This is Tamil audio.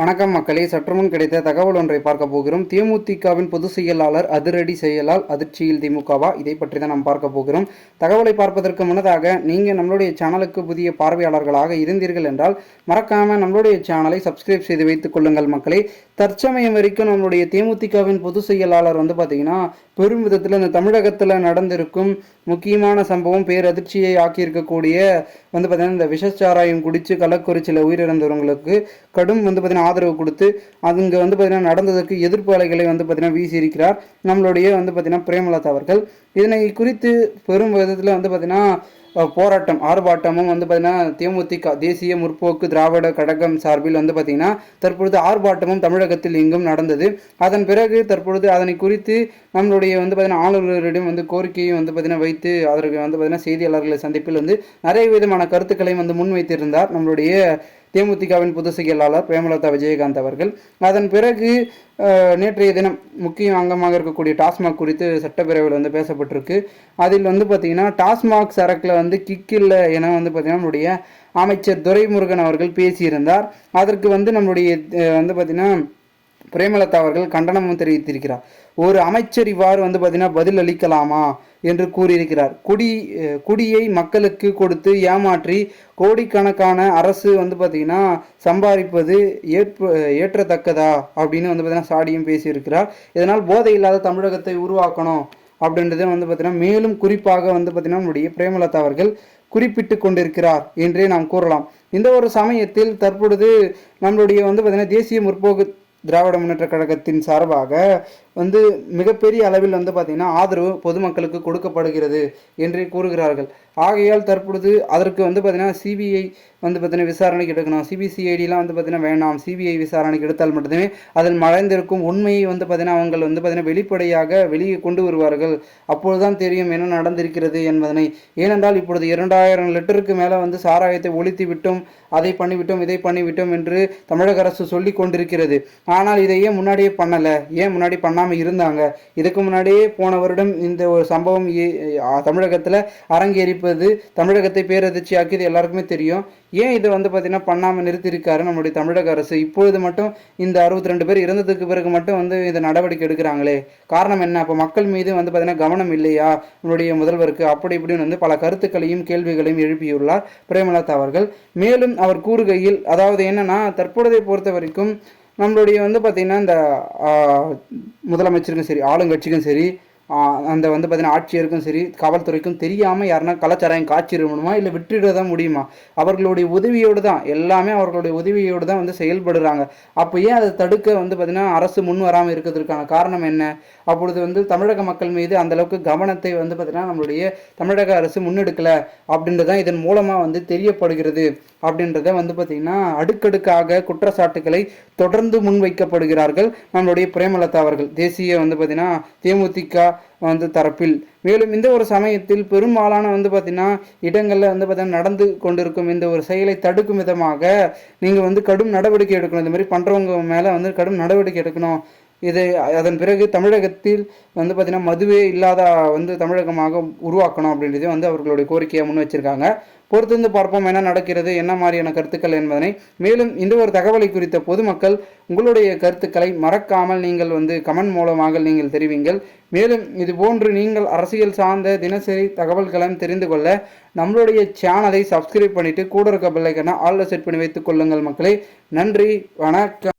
வணக்கம் மக்களே. சற்றுமுன் கிடைத்த தகவல் ஒன்றை பார்க்க போகிறோம். தேமுதிகவின் பொதுச் செயலாளர் அதிரடி செயலால் அதிர்ச்சியில் திமுகவா? இதை பற்றி தான் நாம் பார்க்க போகிறோம். தகவலை பார்ப்பதற்கு முன்னதாக நீங்கள் நம்மளுடைய சேனலுக்கு புதிய பார்வையாளர்களாக இருந்தீர்கள் என்றால் மறக்காமல் நம்மளுடைய சேனலை சப்ஸ்கிரைப் செய்து வைத்துக் கொள்ளுங்கள் மக்களே. தற்சமயம் வரைக்கும் நம்மளுடைய தேமுதிகவின் பொதுச் செயலாளர் வந்து பார்த்தீங்கன்னா பெரும் விதத்தில் இந்த தமிழகத்தில் நடந்திருக்கும் முக்கியமான சம்பவம் பேரதிர்ச்சியை ஆக்கியிருக்கக்கூடிய வந்து பார்த்தீங்கன்னா இந்த விஷச்சாராயம் குடித்து கள்ளக்குறிச்சியில் உயிரிழந்தவங்களுக்கு கடும் வந்து பார்த்தீங்கன்னா ஆதரவு கொடுத்து அங்கே வந்து பார்த்தீங்கன்னா நடந்ததற்கு எதிர்ப்பு அலைகளை வந்து பார்த்தீங்கன்னா வீசியிருக்கிறார். நம்மளுடைய வந்து பார்த்தீங்கன்னா பிரேமலதா அவர்கள். இதனை குறித்து பெரும் விதத்தில் வந்து பார்த்தீங்கன்னா போராட்டம் ஆர்ப்பாட்டமும் வந்து பார்த்தீங்கன்னா தேமுதிக தேசிய முற்போக்கு திராவிட கழகம் சார்பில் வந்து பார்த்தீங்கன்னா தற்பொழுது ஆர்ப்பாட்டமும் தமிழகத்தில் எங்கும் நடந்தது. அதன் பிறகு தற்பொழுது அதனை குறித்து நம்மளுடைய வந்து பார்த்தீங்கன்னா ஆளுநரிடம் வந்து கோரிக்கையும் வந்து பார்த்தீங்கன்னா வைத்து அதற்கு வந்து பார்த்தீங்கன்னா செய்தியாளர்களை சந்திப்பில் வந்து நிறைய விதமான கருத்துக்களையும் வந்து முன்வைத்திருந்தார் நம்மளுடைய தேமுதிகவின் பொதுச் செயலாளர் பிரேமலதா விஜயகாந்த் அவர்கள். அதன் பிறகு நேற்றைய தினம் முக்கிய அங்கமாக இருக்கக்கூடிய டாஸ்மாக் குறித்து சட்டப்பேரவையில் வந்து பேசப்பட்டிருக்கு. அதில் வந்து பார்த்தீங்கன்னா டாஸ்மாக் சரக்கில் வந்து கிக் இல்லை என வந்து பார்த்தீங்கன்னா நம்முடைய அமைச்சர் துரைமுருகன் அவர்கள் பேசியிருந்தார். அதற்கு வந்து நம்முடைய வந்து பார்த்தீங்கன்னா பிரேமலதா அவர்கள் கண்டனமும் தெரிவித்திருக்கிறார். ஒரு அமைச்சர் இவ்வாறு வந்து பார்த்தீங்கன்னா பதில் அளிக்கலாமா என்று கூறியிருக்கிறார். குடி குடியை மக்களுக்கு கொடுத்து ஏமாற்றி கோடிக்கணக்கான அரசு வந்து பார்த்தீங்கன்னா சம்பாதிப்பது ஏற்ப ஏற்றத்தக்கதா அப்படின்னு வந்து பார்த்தீங்கன்னா சாடியும் பேசியிருக்கிறார். இதனால் போதை இல்லாத தமிழகத்தை உருவாக்கணும் அப்படின்றத வந்து பார்த்தீங்கன்னா மேலும் குறிப்பாக வந்து பார்த்தீங்கன்னா நம்முடைய பிரேமலதா அவர்கள் குறிப்பிட்டு கொண்டிருக்கிறார் என்றே நாம் கூறலாம். இந்த ஒரு சமயத்தில் தற்பொழுது நம்மளுடைய வந்து பார்த்தீங்கன்னா தேசிய முற்போக்கு திராவிட முன்னேற்ற கழகத்தின் சார்பாக வந்து மிகப்பெரிய அளவில் வந்து பார்த்திங்கன்னா ஆதரவு பொதுமக்களுக்கு கொடுக்கப்படுகிறது என்று கூறுகிறார்கள். ஆகையால் தற்பொழுது அதற்கு வந்து பார்த்திங்கன்னா சிபிஐ வந்து பார்த்திங்கன்னா விசாரணைக்கு எடுக்கணும். சிபிசிஐடிலாம் வந்து பார்த்தீங்கன்னா வேணாம். சிபிஐ விசாரணைக்கு எடுத்தால் மட்டுமே அதில் மறைந்திருக்கும் உண்மையை வந்து பார்த்திங்கன்னா அவங்க வந்து பார்த்திங்கன்னா வெளிப்படையாக வெளியே கொண்டு வருவார்கள். அப்பொழுதுதான் தெரியும் என்ன நடந்திருக்கிறது என்பதனை. ஏனென்றால் இப்பொழுது இரண்டாயிரம் லிட்டருக்கு மேலே வந்து சாராயத்தை ஒழித்து விட்டோம். அதை பண்ணிவிட்டோம் இதை பண்ணிவிட்டோம் என்று தமிழக அரசு சொல்லி கொண்டிருக்கிறது. ஆனால் இதை ஏன் முன்னாடியே பண்ணலை? ஏன் முன்னாடி பண்ணாமல் இருந்தாங்க. இதுக்கு முன்னாடியே போன வருடம் இந்த ஒரு சம்பவம் தமிழகத்தில் அரங்கேறிப்பது தமிழகத்தை பேரதிர்ச்சி ஆக்கியது எல்லாருக்குமே தெரியும். ஏன் இதை வந்து பார்த்தீங்கன்னா பண்ணாமல் நிறுத்தியிருக்காரு நம்முடைய தமிழக அரசு? இப்பொழுது மட்டும் இந்த அறுபத்தி ரெண்டு பேர் இறந்ததுக்கு பிறகு மட்டும் வந்து இந்த நடவடிக்கை எடுக்கிறாங்களே? காரணம் என்ன? அப்போ மக்கள் மீது வந்து பார்த்தீங்கன்னா கவனம் இல்லையா? நம்மளுடைய முதல்வருக்கு அப்படி இப்படின்னு வந்து பல கருத்துக்களையும் கேள்விகளையும் எழுப்பியுள்ளார் பிரேமலதா அவர்கள். மேலும் அவர் கூறுகையில் அதாவது என்னன்னா தற்பொழுதை பொறுத்த வரைக்கும் நம்மளுடைய வந்து பார்த்திங்கன்னா இந்த முதலமைச்சருக்கும் சரி ஆளுங்கட்சிக்கும் சரி அந்த வந்து பார்த்திங்கன்னா ஆட்சியருக்கும் சரி காவல்துறைக்கும் தெரியாமல் யாருன்னா கலாச்சாரம் காட்சிடணுமா இல்லை விட்டுட தான் முடியுமா? அவர்களுடைய உதவியோடு தான் எல்லாமே அவர்களுடைய உதவியோடு தான் வந்து செயல்படுறாங்க. அப்போ ஏன் அதை தடுக்க வந்து பார்த்திங்கன்னா அரசு முன் வராமல் இருக்கிறதுக்கான காரணம் என்ன? அப்பொழுது வந்து தமிழக மக்கள் மீது அந்தளவுக்கு கவனத்தை வந்து பார்த்திங்கன்னா நம்மளுடைய தமிழக அரசு முன்னெடுக்கலை அப்படின்றது தான் இதன் மூலமாக வந்து தெரியப்படுகிறது. அப்படின்றத வந்து பார்த்திங்கன்னா அடுக்கடுக்காக குற்றச்சாட்டுக்களை தொடர்ந்து முன்வைக்கப்படுகிறார்கள் நம்மளுடைய பிரேமலதா அவர்கள். தேசிய வந்து பார்த்திங்கன்னா தேமுதிக வந்து தரப்பில். மேலும் இந்த ஒரு சமயத்தில் பெரும்பாலான வந்து பார்த்திங்கன்னா இடங்களில் வந்து பார்த்திங்கன்னா நடந்து கொண்டிருக்கும் இந்த ஒரு செயலை தடுக்கும் விதமாக நீங்கள் வந்து கடும் நடவடிக்கை எடுக்கணும். இந்த மாதிரி பண்ணுறவங்க மேலே வந்து கடும் நடவடிக்கை எடுக்கணும். இதை அதன் பிறகு தமிழகத்தில் வந்து பார்த்திங்கன்னா மதுவே இல்லாத வந்து தமிழகமாக உருவாக்கணும் அப்படின்றதே வந்து அவர்களுடைய கோரிக்கையை முன் வச்சிருக்காங்க. பொறுத்திருந்து பார்ப்போம் என்ன நடக்கிறது என்ன மாதிரியான கருத்துக்கள் என்பதனை. மேலும் இந்த ஒரு தகவலை குறித்த பொதுமக்கள் உங்களுடைய கருத்துக்களை மறக்காமல் நீங்கள் வந்து கமெண்ட் மூலமாக நீங்கள் தெரிவிங்கள். மேலும் இது போன்று நீங்கள் அரசியல் சார்ந்த தினசரி தகவல்களையும் தெரிந்து கொள்ள நம்மளுடைய சேனலை சப்ஸ்கிரைப் பண்ணிவிட்டு கூட இருக்க பிள்ளைக்கான ஆல்ல செட் பண்ணி வைத்துக் கொள்ளுங்கள் மக்களே. நன்றி வணக்கம்.